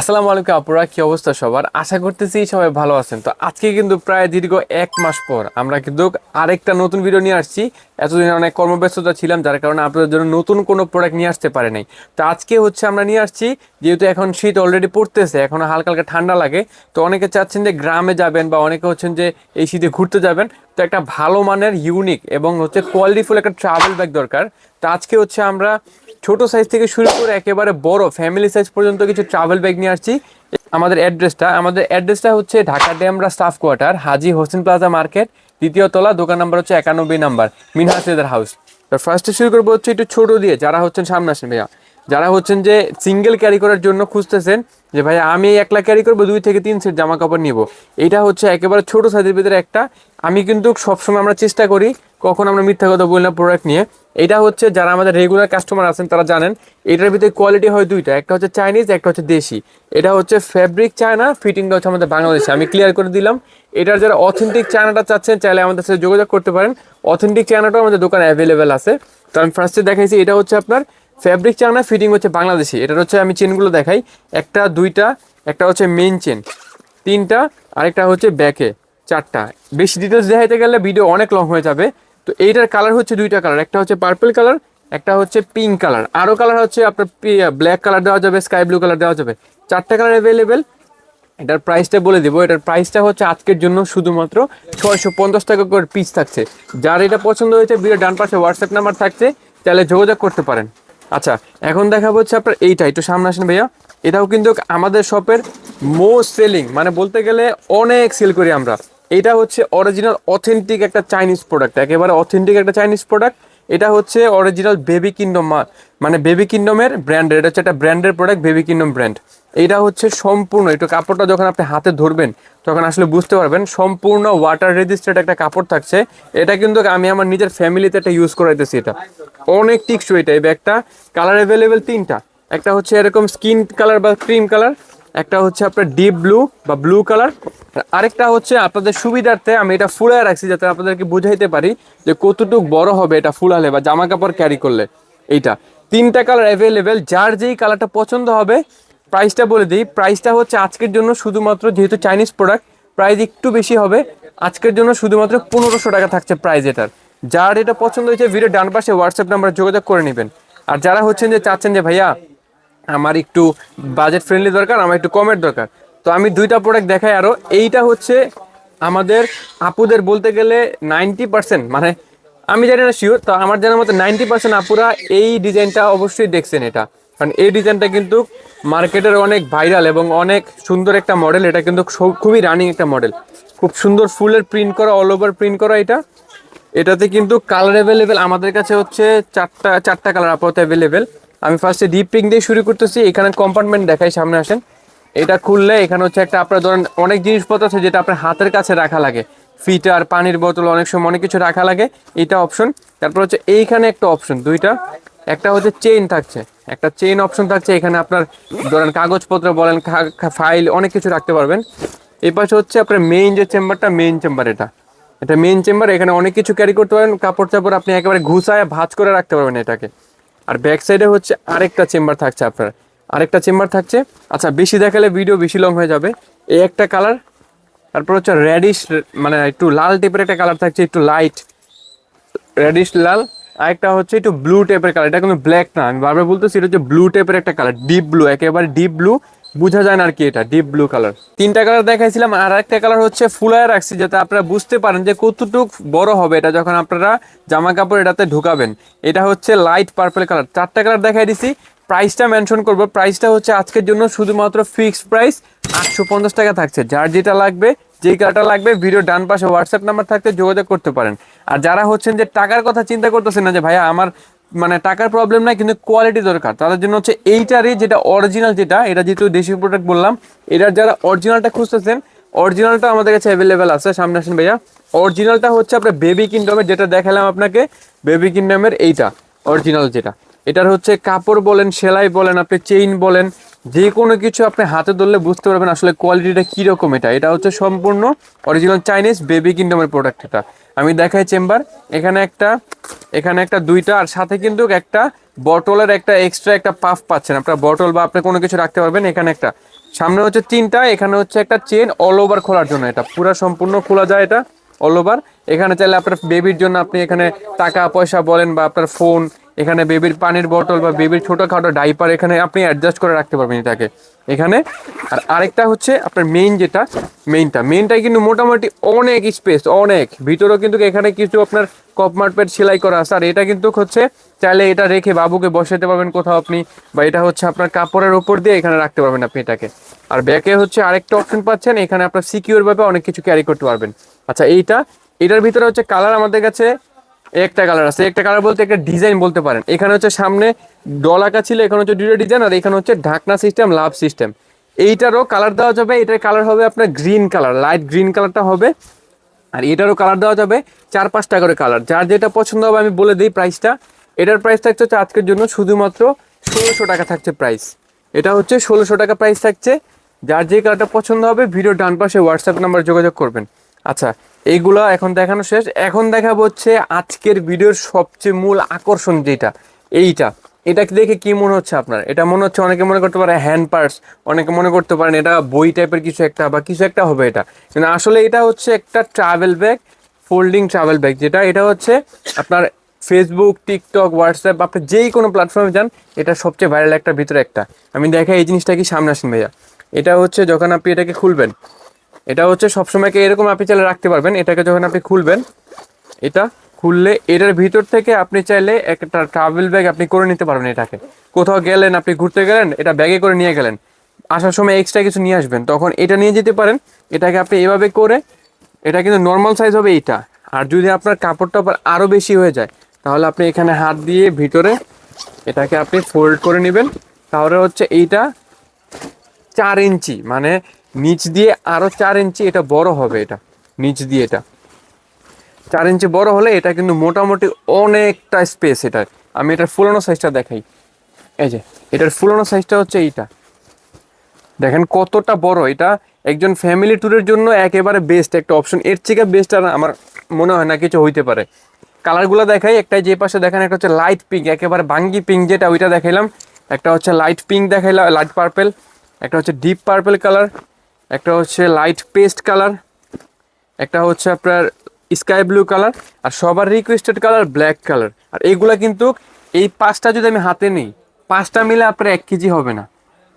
আসসালামু আলাইকুম আপুরা, কি অবস্থা সবার? আশা করতেছি সবাই ভালো আছেন। তো আজকে কিন্তু প্রায় দীর্ঘ এক মাস পর আমরা কিন্তু আরেকটা নতুন ভিডিও নিয়ে আসছি। এতদিন অনেক কর্মব্যস্ততা ছিলাম, যার কারণে আপনাদের জন্য নতুন কোনো প্রোডাক্ট নিয়ে আসতে পারে নাই। তো আজকে হচ্ছে আমরা নিয়ে আসছি, যেহেতু এখন শীত অলরেডি পড়তেছে, এখন হালকা হালকা ঠান্ডা লাগে, তো অনেকে চাচ্ছেন যে গ্রামে যাবেন বা অনেকে হচ্ছেন যে এই শীতে ঘুরতে যাবেন। তো একটা ভালো মানের ইউনিক এবং হচ্ছে কোয়ালিটিফুল একটা ট্রাভেল ব্যাগ দরকার। তো আজকে হচ্ছে আমরা ছোট সাইজ থেকে শুরু করে একেবারে বড় ফ্যামিলি সাইজ পর্যন্ত কিছু ট্রাভেল ব্যাগ নিয়ে আসছি। আমাদের অ্যাড্রেসটা আমাদের অ্যাড্রেসটা হচ্ছে Dhaka Demra staff quarter Haji Hossain plaza market দ্বিতীয় তলা, দোকান নাম্বার হচ্ছে একানব্বই নাম্বার মিনহাস লেদার হাউস তো ফার্স্টে শুরু করব হচ্ছে একটু ছোট দিয়ে, যারা হচ্ছেন সামনে আসেন ভাইয়া। যারা হচ্ছেন যে সিঙ্গেল ক্যারি করার জন্য খুঁজতেছেন, যে ভাই আমি একলা ক্যারি করব, দুই থেকে তিন সেট জামা কাপড় নিব। এটা হচ্ছে একেবারে ছোট সাইজের ভিতরে একটা। আমি কিন্তু সবসময় আমরা চেষ্টা করি, কখন আমরা মিথ্যা কথা বলি না প্রোডাক্ট নিয়ে। এটা হচ্ছে যারা আমাদের রেগুলার কাস্টমার আছেন, তারা জানেন, এটার ভিতরে কোয়ালিটি হয় দুইটা, একটা হচ্ছে চাইনিজ একটা হচ্ছে দেশি। এটা হচ্ছে ফ্যাব্রিক চায়না ফিটিংটা হচ্ছে আমাদের বাংলাদেশে। আমি ক্লিয়ার করে দিলাম, এটার যারা অথেন্টিক চায়নাটা চাচ্ছেন, চাইলে আমাদের সাথে যোগাযোগ করতে পারেন। অথেন্টিক চায়নাটাও আমাদের দোকানে অ্যাভেলেবেল আছে। তো আমি ফার্স্টে দেখাইছি, এটা হচ্ছে আপনার ফ্যাব্রিক চায়না ফিটিং হচ্ছে বাংলাদেশি। এটার হচ্ছে আমি চেনগুলো দেখাই। একটা, দুইটা, একটা হচ্ছে মেন চেন তিনটা, আরেকটা হচ্ছে ব্যাকে চারটা। বেশি ডিটেলস দেখাইতে গেলে ভিডিও অনেক লং হয়ে যাবে। তো এইটার কালার হচ্ছে দুইটা কালার একটা হচ্ছে পার্পল কালার একটা হচ্ছে পিঙ্ক কালার আরও কালার হচ্ছে আপনার ব্ল্যাক কালার দেওয়া যাবে স্কাই ব্লু কালার দেওয়া যাবে। চারটা কালার অ্যাভেলেবেল এটার প্রাইসটা বলে দেবো। এটার প্রাইসটা হচ্ছে আজকের জন্য শুধুমাত্র ছয়শো পঞ্চাশ টাকা করে পিস থাকছে। যার এটা পছন্দ হয়েছে ভিডিও ডান পাশে হোয়াটসঅ্যাপ নাম্বার থাকছে তাহলে যোগাযোগ করতে পারেন। আচ্ছা এখন দেখাবো হচ্ছে আপনার এইটা, একটু সামনে আসেন ভাইয়া। এটাও কিন্তু আমাদের শপের মোস্ট সেলিং মানে বলতে গেলে অনেক সেল করি আমরা। এটা হচ্ছে অরিজিনাল অথেন্টিক একটা চাইনিজ প্রোডাক্ট একেবারে অথেন্টিক একটা চাইনিজ প্রোডাক্ট এটা হচ্ছে অরিজিনাল বেবি কিংডম মানে বেবি কিংডমের ব্র্যান্ডের এটা হচ্ছে একটা ব্র্যান্ডের প্রোডাক্ট বেবি কিংডম ব্র্যান্ড এইটা হচ্ছে সম্পূর্ণ, একটু কাপড়টা যখন আপনি হাতে ধরবেন, তখন আসলে বুঝতে পারবেন, সম্পূর্ণ ওয়াটার রেজিস্টার্ড একটা কাপড় থাকছে। এটা কিন্তু আমি আমার নিজের ফ্যামিলিতে একটা ইউজ করাইতেছি এটা। অনেক টিকসু এটা, এই ব্যাগটা। কালার অ্যাভেলেবেল তিনটা। একটা হচ্ছে এরকম স্কিন কালার বা ক্রিম কালার একটা হচ্ছে আপনার ডিপ ব্লু বা ব্লু কালার আরেকটা হচ্ছে আপনাদের সুবিধার্থে আমি এটা ফুলায় রাখছি যাতে আপনাদেরকে বুঝাইতে পারি যে কতটুকু বড় হবে এটা ফুলালে বা জামা কাপড় ক্যারি করলে এইটা। তিনটা কালার অ্যাভেলেবেল যার যেই কালারটা পছন্দ হবে প্রাইসটা বলে দিই। প্রাইসটা হচ্ছে আজকের জন্য শুধুমাত্র যেহেতু চাইনিজ প্রোডাক্ট প্রাইস একটু বেশি হবে। আজকের জন্য শুধুমাত্র পনেরোশো টাকা থাকছে প্রাইস এটার। যার এটা পছন্দ হয়েছে ভিডিও ডান পাশে হোয়াটসঅ্যাপ নাম্বারে যোগাযোগ করে নেবেন। আর যারা হচ্ছেন যে চাচ্ছেন যে ভাইয়া আমার একটু বাজেট ফ্রেন্ডলি দরকার, আমার একটু কমের দরকার। তো আমি দুইটা প্রোডাক্ট দেখাই আরও এইটা হচ্ছে আমাদের আপুদের বলতে গেলে নাইনটি পার্সেন্ট মানে আমি জানি না শিওর তো আমার জানার মতো নাইনটি পার্সেন্ট আপুরা এই ডিজাইনটা অবশ্যই দেখছেন এটা। কারণ এই ডিজাইনটা কিন্তু মার্কেটের অনেক ভাইরাল এবং অনেক সুন্দর একটা মডেল এটা কিন্তু খুবই রানিং একটা মডেল খুব সুন্দর ফুলের প্রিন্ট করা অল ওভার প্রিন্ট করা এটা। এটাতে কিন্তু কালার অ্যাভেলেবেল আমাদের কাছে হচ্ছে চারটা চারটা কালার আপাতত অ্যাভেলেবেল আমি ফার্স্টে ডিপ পিঙ্ক দিয়ে শুরু করতেছি, এখানে কম্পার্টমেন্ট দেখাই, সামনে আসেন। এটা খুললে এখানে হচ্ছে একটা আপনার ধরেন অনেক জিনিসপত্র আছে যেটা আপনার হাতের কাছে রাখা লাগে। ফিটার, পানির বোতল, অনেক সময় অনেক কিছু রাখা লাগে, এটা অপশন তারপর হচ্ছে এইখানে একটা অপশন দুইটা। একটা হচ্ছে চেইন থাকছে, একটা চেইন অপশন থাকছে, এখানে আপনার ধরেন কাগজপত্র বলেন ফাইল অনেক কিছু রাখতে পারবেন। এই পাশে হচ্ছে আপনার মেইন যে চেম্বারটা মেইন চেম্বার এটা। এটা মেইন চেম্বার এখানে অনেক কিছু ক্যারি করতে পারেন কাপড় চাপড় আপনি একেবারে ঘুষায় ভাঁজ করে রাখতে পারবেন এটাকে। আর ব্যাক সাইডে হচ্ছে আরেকটা চেম্বার থাকছে আপনার। আরেকটা চেম্বার থাকছে। আচ্ছা বেশি দেখালে ভিডিও বেশি লং হয়ে যাবে। এই একটা কালার তারপর হচ্ছে রেডিশ মানে একটু লাল টেপের একটা কালার থাকছে, একটু লাইট রেডিশ লাল। আরেকটা হচ্ছে একটু ব্লু টেপের কালার এটা কিন্তু ব্ল্যাক না, আমি বারবার বলতেছি, এটা হচ্ছে ব্লু টেপের একটা কালার ডিপ ব্লু একেবারে ডিপ ব্লু বোঝা যায় না আর কি এটা ডিপ ব্লু কালার তিনটা কালার দেখাইছিলাম, আর একটা কালার হচ্ছে ফুলায় রাখছি, যাতে আপনারা বুঝতে পারেন যে কতটুক বড় হবে এটা যখন আপনারা জামা কাপড় এটাতে ঢুকাবেন। এটা হচ্ছে লাইট পার্পল কালার চারটা কালার দেখাই দিছি প্রাইসটা মেনশন করব। প্রাইসটা হচ্ছে আজকের জন্য শুধুমাত্র ফিক্সড প্রাইস আটশো পঞ্চাশ টাকা থাকছে। যার যেটা লাগবে যেই কালারটা লাগবে ভিডিও ডান পাশে হোয়াটসঅ্যাপ নাম্বার থাকতে যোগাযোগ করতে পারেন। আর যারা হচ্ছেন যে টাকার কথা চিন্তা করতেছেন না যে, ভাইয়া, আমার মানে টাকার প্রবলেম নাই, কিন্তু কোয়ালিটি দরকার। তাদের জন্য হচ্ছে এইটারই যেটা অরিজিনাল যেটা, এটা যেহেতু দেশি প্রোডাক্ট বললাম, এটার যারা অরিজিনালটা খুঁজতেছেন অরিজিনালটা আমাদের কাছে অ্যাভেলেবেল আছে, সামনে আসেন ভাইয়া। অরিজিনালটা হচ্ছে আপনার বেবি কিংডমের যেটা দেখালাম আপনাকে বেবি কিংডমের এইটা অরিজিনাল যেটা। এটার হচ্ছে কাপড় বলেন, সেলাই বলেন, আপনি চেইন বলেন যে কোনো কিছু আপনি হাতে ধরলে বুঝতে পারবেন আসলে কোয়ালিটিটা কীরকম এটা। এটা হচ্ছে সম্পূর্ণ অরিজিনাল চাইনিজ বেবি কিংডমের প্রোডাক্ট এটা। আমি দেখাই চেম্বার। এখানে একটা এখানে একটা দুইটা, আর সাথে কিন্তু একটা বটলের একটা এক্সট্রা একটা পাফ পাচ্ছেন আপনার। বটল বা আপনি কোনো কিছু রাখতে পারবেন এখানে একটা। সামনে হচ্ছে তিনটা, এখানে হচ্ছে একটা চেন অল ওভার খোলার জন্য এটা। পুরো সম্পূর্ণ খোলা যায় এটা অল ওভার এখানে চাইলে আপনার বেবির জন্য আপনি এখানে টাকা, পয়সা বলেন বা আপনার ফোন এখানে বেবির পানির বোতল বা বেবির ছোটোখাটো ডাইপার এখানে আপনি অ্যাডজাস্ট করে রাখতে পারবেন এটাকে। এখানে, আর আরেকটা হচ্ছে আপনার মেইন যেটা মেইনটা মেইনটাই কিন্তু মোটামুটি অনেক স্পেস অনেক। ভিতরেও কিন্তু এখানে কিছু আপনার কপ মার্পেট সেলাই করা আছে। আর এটা কিন্তু হচ্ছে, চাইলে এটা রেখে বাবুকে বসাতে পারবেন কোথাও আপনি, বা এটা হচ্ছে আপনার কাপড়ের ওপর দিয়ে এখানে রাখতে পারবেন আপনি এটাকে। আর ব্যাকে হচ্ছে আরেকটা অপশন পাচ্ছেন, এখানে আপনার সিকিউর ভাবে অনেক কিছু ক্যারি করতে পারবেন। আচ্ছা এইটা, এটার ভিতরে হচ্ছে কালার আমাদের কাছে একটা কালার আছে। একটা কালার বলতে একটা ডিজাইন বলতে পারেন। এখানে হচ্ছে সামনে ডলাকা ছিল, এখানে হচ্ছে দুটো ডিজাইন আর এখানে হচ্ছে ঢাকনা সিস্টেম লাভ সিস্টেম এইটারও কালার দেওয়া যাবে, এটার কালার হবে আপনার গ্রিন কালার লাইট গ্রিন কালারটা হবে, আর এটারও কালার দেওয়া যাবে চার পাঁচটা করে কালার যার যেটা পছন্দ হবে, আমি বলে দিই প্রাইসটা এটার প্রাইস থাকছে হচ্ছে আজকের জন্য শুধুমাত্র ষোলোশো টাকা থাকছে প্রাইস এটা হচ্ছে ষোলোশো টাকা প্রাইস থাকছে। যার যে কালারটা পছন্দ হবে ভিডিও ডান পাশে হোয়াটসঅ্যাপ নাম্বার যোগাযোগ করবেন। আচ্ছা এইগুলা এখন দেখানো শেষ। এখন দেখাবো হচ্ছে আজকের ভিডিওর সবচেয়ে মূল আকর্ষণ যেটা, এইটা। এটা দেখে কি মনে হচ্ছে আপনার? এটা মনে হচ্ছে অনেকে মনে করতে পারে হ্যান্ড পার্স অনেকে মনে করতে পারেন এটা বই টাইপের কিছু একটা বা কিছু একটা হবে এটা। কিন্তু আসলে এটা হচ্ছে একটা travel bag folding travel bag যেটা, এটা হচ্ছে আপনার ফেসবুক টিকটক হোয়াটসঅ্যাপ আপনি যেই কোনো প্ল্যাটফর্মে যান, এটা সবচেয়ে ভাইরাল একটা ভিতরে একটা। আমি দেখাই এই জিনিসটা কি সামনে আসেন ভাইয়া? এটা হচ্ছে যখন আপনি এটাকে খুলবেন এটা হচ্ছে সবসময়কে এরকম আপনি চাইলে রাখতে পারবেন। এটাকে যখন আপনি খুলবেন, এটা খুললে এটার ভিতর থেকে আপনি চাইলে একটা ট্রাভেল ব্যাগ আপনি করে নিতে পারবেন এটাকে। কোথাও গেলেন, আপনি ঘুরতে গেলেন, এটা ব্যাগে করে নিয়ে গেলেন। আসার সময় এক্সট্রা কিছু নিয়ে আসবেন। তখন এটা নিয়ে যেতে পারেন। এটাকে আপনি এভাবে করে, এটা কিন্তু নর্মাল সাইজ হবে এইটা। আর যদি আপনার কাপড়টা আবার আরও বেশি হয়ে যায়, তাহলে আপনি এখানে হাত দিয়ে ভিতরে এটাকে আপনি ফোল্ড করে নেবেন। তাহলে হচ্ছে এইটা চার ইঞ্চি মানে নিচ দিয়ে আরও চার ইঞ্চি, এটা বড় হবে এটা। নিচ দিয়ে এটা। চার ইঞ্চি বড় হলে এটা কিন্তু মোটামুটি অনেকটা স্পেস এটা। আমি এটার ফুলানো সাইজটা দেখাই। এই যে, এটার ফুলানো সাইজটা হচ্ছে এইটা। দেখেন কতটা বড় এটা। একজন ফ্যামিলি ট্যুরের জন্য একেবারে বেস্ট একটা অপশন এর থেকে বেস্ট আর আমার মনে হয় না কিছু হইতে পারে। কালারগুলো দেখাই একটা যে পাশে দেখেন, একটা হচ্ছে লাইট পিঙ্ক একেবারে বাঙ্গি পিঙ্ক যেটা, ওইটা দেখাইলাম। একটা হচ্ছে লাইট পিঙ্ক দেখাইলাম লাইট পার্পেল একটা হচ্ছে ডিপ পার্পেল কালার একটা হচ্ছে লাইট পেস্ট কালার একটা হচ্ছে আপনার স্কাই ব্লু কালার আর সবার রিকোয়েস্টেড কালার ব্ল্যাক কালার আর এইগুলা কিন্তু এই পাঁচটা যদি আমি হাতে নিই, পাঁচটা মিলে আপনার এক কেজি হবে না।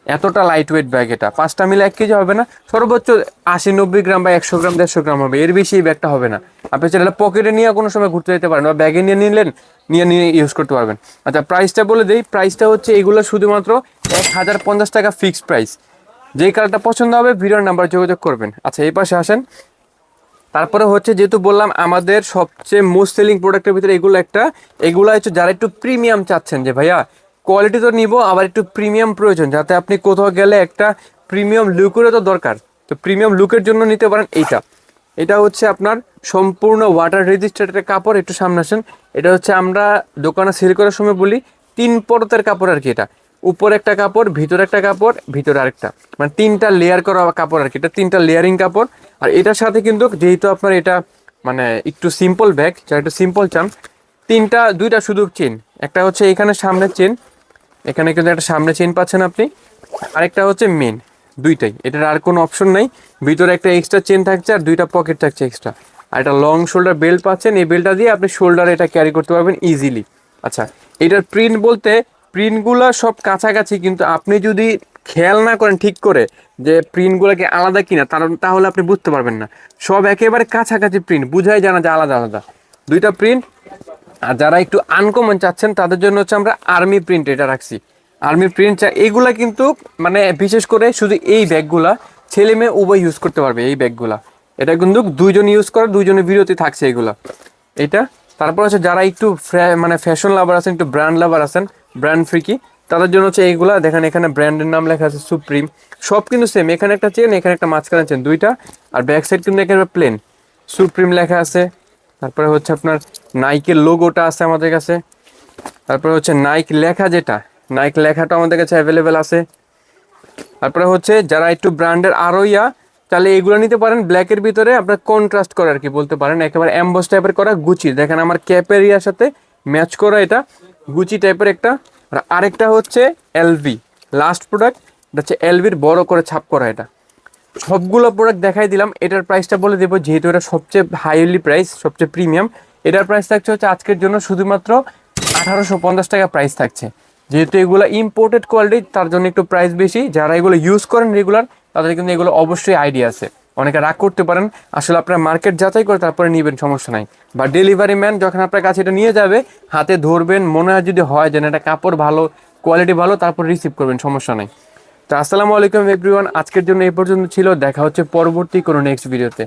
এতটা লাইট ওয়েট ব্যাগ এটা। পাঁচটা মিলে এক কেজি হবে না, সর্বোচ্চ আশি, নব্বই গ্রাম বা একশো গ্রাম, দেড়শো গ্রাম হবে। এর বেশি এই ব্যাগটা হবে না। আপনি সেটা পকেটে নিয়ে কোনো সময় ঘুরতে যেতে পারেন বা ব্যাগে নিয়ে নিলেন, নিয়ে নিয়ে ইউজ করতে পারবেন। আচ্ছা প্রাইসটা বলে দিই। প্রাইসটা হচ্ছে এগুলো শুধুমাত্র এক হাজার পঞ্চাশ টাকা ফিক্সড প্রাইস যেই কালারটা পছন্দ হবে, ভিডিওর নাম্বার যোগাযোগ করবেন। আচ্ছা এই পাশে আসেন। তারপরে হচ্ছে, যেহেতু বললাম, আমাদের সবচেয়ে মোস্ট সেলিং প্রোডাক্টের ভিতরে এগুলো একটা। এগুলো হচ্ছে, যারা একটু প্রিমিয়াম চাচ্ছেন যে, ভাইয়া কোয়ালিটি তো নিব, আবার একটু প্রিমিয়াম প্রয়োজন, যাতে আপনি কোথাও গেলে একটা প্রিমিয়াম লুকেরও তো দরকার। তো প্রিমিয়াম লুকের জন্য নিতে পারেন এইটা। এটা হচ্ছে আপনার সম্পূর্ণ ওয়াটার রেজিস্টার্ডের কাপড়, একটু সামনে আসেন। এটা হচ্ছে আমরা দোকানে সেল করার সময় বলি, তিন পরতের কাপড় আর কি এটা। উপরে একটা কাপড়, ভিতরে একটা কাপড়, ভিতরে আরেকটা। মানে তিনটা লেয়ার করা কাপড় আর কি। এটা তিনটা লেয়ারিং কাপড়। আর এটার সাথে কিন্তু যেহেতু আপনার এটা মানে একটু সিম্পল ব্যাগ যারা একটু সিম্পল চান, তিনটা, দুইটা শুধু চেন একটা হচ্ছে এখানে সামনের চেন এখানে কিন্তু একটা সামনে চেন পাচ্ছেন আপনি। আরেকটা হচ্ছে মেন দুইটাই। এটার আর কোনো অপশন নাই। ভিতরে একটা এক্সট্রা চেন থাকছে আর দুইটা পকেট থাকছে এক্সট্রা আর একটা লং শোল্ডার বেল্ট পাচ্ছেন। এই বেল্টটা দিয়ে আপনি শোল্ডারে এটা ক্যারি করতে পারবেন ইজিলি আচ্ছা এটার প্রিন্ট বলতে প্রিন্টগুলো সব কাছাকাছি, কিন্তু আপনি যদি খেয়াল না করেন ঠিক করে যে প্রিন্টগুলোকে আলাদা কিনা তাহলে আপনি বুঝতে পারবেন না। সব একেবারে কাছাকাছি প্রিন্ট বুঝাই জানা যে আলাদা আলাদা। দুইটা প্রিন্ট আর যারা একটু আনকমন চাচ্ছেন, তাদের জন্য হচ্ছে আমরা আর্মি প্রিন্ট এটা রাখছি। আর্মি প্রিন্ট এইগুলা কিন্তু মানে বিশেষ করে শুধু এই ব্যাগগুলা, ছেলে মেয়ে উভয় ইউজ করতে পারবে এই ব্যাগগুলা। এটা কিন্তু দুইজন ইউজ করে, দুইজনের বিরতি থাকছে এগুলা। এটা, তারপর হচ্ছে যারা একটু মানে ফ্যাশন লাভার আছেন, একটু ব্র্যান্ড লাভার আছেন ব্র্যান্ড ফ্রিকি তাদের জন্য হচ্ছে এইগুলা, দেখেন এখানে ব্র্যান্ডের নাম লেখা আছে সুপ্রিম সব কিন্তু সেম এখানে একটা চেন এখানে একটা মাঝখানে চেন দুইটা। আর ব্যাক সাইড কিন্তু এখানে প্লেন সুপ্রিম লেখা আছে। তারপরে হচ্ছে আপনার নাইকের লোগোটা আছে আমাদের কাছে। তারপরে হচ্ছে নাইক লেখা যেটা নাইক লেখাটা আমাদের কাছে অ্যাভেলেবেল আছে। তারপরে হচ্ছে যারা একটু ব্র্যান্ডের আরও ইয়া, তাহলে এগুলো নিতে পারেন। ব্ল্যাকের ভিতরে আপনার কন্ট্রাস্ট করে আর কি বলতে পারেন। একেবারে অ্যাম্বস টাইপের করা গুচি দেখেন আমার ক্যাপের ইয়ার সাথে ম্যাচ করা এটা। গুচি টাইপের একটা, আর আরেকটা হচ্ছে এলভি লাস্ট প্রোডাক্ট এটা হচ্ছে এলবির বড় করে ছাপ করা এটা। সবগুলো প্রোডাক্ট দেখাই দিলাম, এটার প্রাইসটা বলে দেবো, যেহেতু এটা সবচেয়ে হাইলি প্রাইস সবচেয়ে প্রিমিয়াম এটার প্রাইস থাকছে হচ্ছে আজকের জন্য শুধুমাত্র আঠারোশো পঞ্চাশ টাকা প্রাইস থাকছে। যেহেতু এগুলো ইম্পোর্টেড কোয়ালিটি তার জন্য একটু প্রাইস বেশি। যারা এগুলো ইউজ করেন রেগুলার তাদের কিন্তু এগুলো অবশ্যই আইডিয়া আছে। অনেকে রাগ করতে পারেন, আসলে আপনার মার্কেট যাচাই করে তারপরে নেবেন, সমস্যা নাই। বা ডেলিভারি ম্যান যখন আপনার কাছে এটা নিয়ে যাবে, হাতে ধরবেন, মনে হয় যদি হয় যেন এটা কাপড় ভালো কোয়ালিটি ভালো, তারপর রিসিভ করবেন, সমস্যা নাই। তো আসসালামু আলাইকুম এভরিওয়ান আজকের জন্য এই পর্যন্ত ছিল, দেখা হচ্ছে পরবর্তী কোনো নেক্সট ভিডিওতে